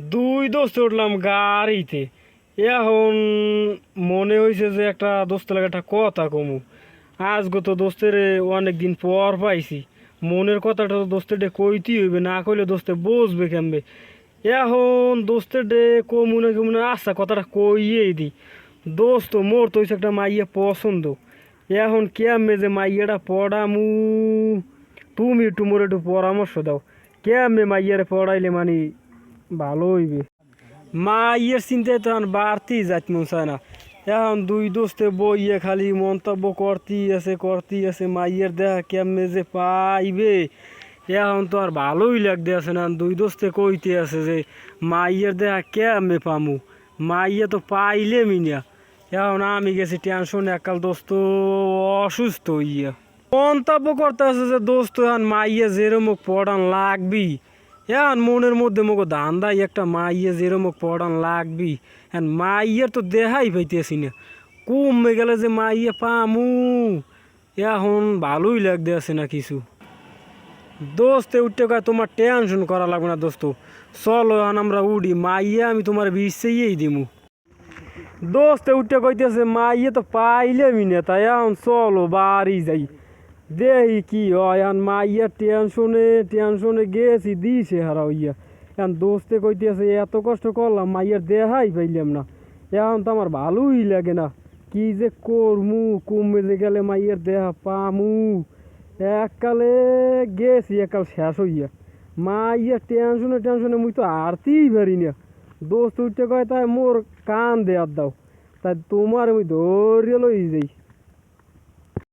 দুই দোস্ত উঠলাম গাড়িতে। এখন মনে হয়েছে যে একটা দোস্ত একটা কথা কমু। আজকে তো দোস্তের অনেক দিন পর পাইছি। মনের কথাটা তো দোস্তের ডে কইতেই হইবে, না কইলে দোস্তে বসবে কেমবে? এখন দোস্তের ডে কমু না কমু না আচ্ছা কথাটা কইয়েই দি দোস্ত, মোর তো একটা মাইয়া পছন্দ। এখন কেমবে যে মাইয়াটা পড়ামু? তুমি একটু মোর একটু পরামর্শ দাও। কেমবে মাইয়ারে পড়াইলে মানে ভালো হইবে। মা, ইয়ের চিন্তায় তো বাড়তেই যাইত মন চায় না। এখন দুই দোস্তে বইয়ে খালি মন্তব্য করতেই আছে করতেই আছে। মাইয়ের দেখা কেমনে যে পাইবে। এখন তো আর ভালোই লাগতে আছে না। দুই দোস্তে কইতে আছে যে মাইয়ের দেখা কেমনে পামু? মাইয়ে তো পাইলে মিনিয়া এখন আমি গেছি টেনশন একাল দোস্ত অসুস্থ ইয়া মন্তব্য করতে আছে যে, দোস্ত, এখন মাইয়ে যেরম পড়ান লাগবি এখন মনের মধ্যে মোকে ধান্দাই একটা মাইয়ে যেরম পড়ান লাগবি। এখন মাইয়ের তো দেখাই পাইতেছি না। কমে গেলে যে মাইয়ে পামু। এখন ভালোই লাগতে আছে না কিছু। দোস্তে উঠতে কয় তোমার টেনশন করা লাগবে না দোস্ত। চলো, এখন আমরা উড়ি মাইয়ে আমি তোমার বিষেই দিমু। দোস্তে উঠতে কইতেছে মাইয়ে তো পাইলে মিনে তাই এখন চলো, বাড়ি যাই। দেখি কি হয়? এখন মাইয়া টেনশনে টেনশনে গেছি, দিছে হারা হইয়া এখন দোস্তে কইতেছে, এত কষ্ট করলাম মাইয়ার দেহাই পাইলাম না। এখন তো আমার ভালোই লাগে না। কি যে করমু? কমে গেলে মাইয়ের দেহা পামু। এককালে গেছি, এককাল শেষ হইয়া। মাইয়া টেনশনে টেনশনে মুই তো আরতেই পারি না। দোস্ত উঠতে কয়, তাই মোর কান দেয়ার দাও। তাই তোমার আমি ধরিয়ে লই যাই।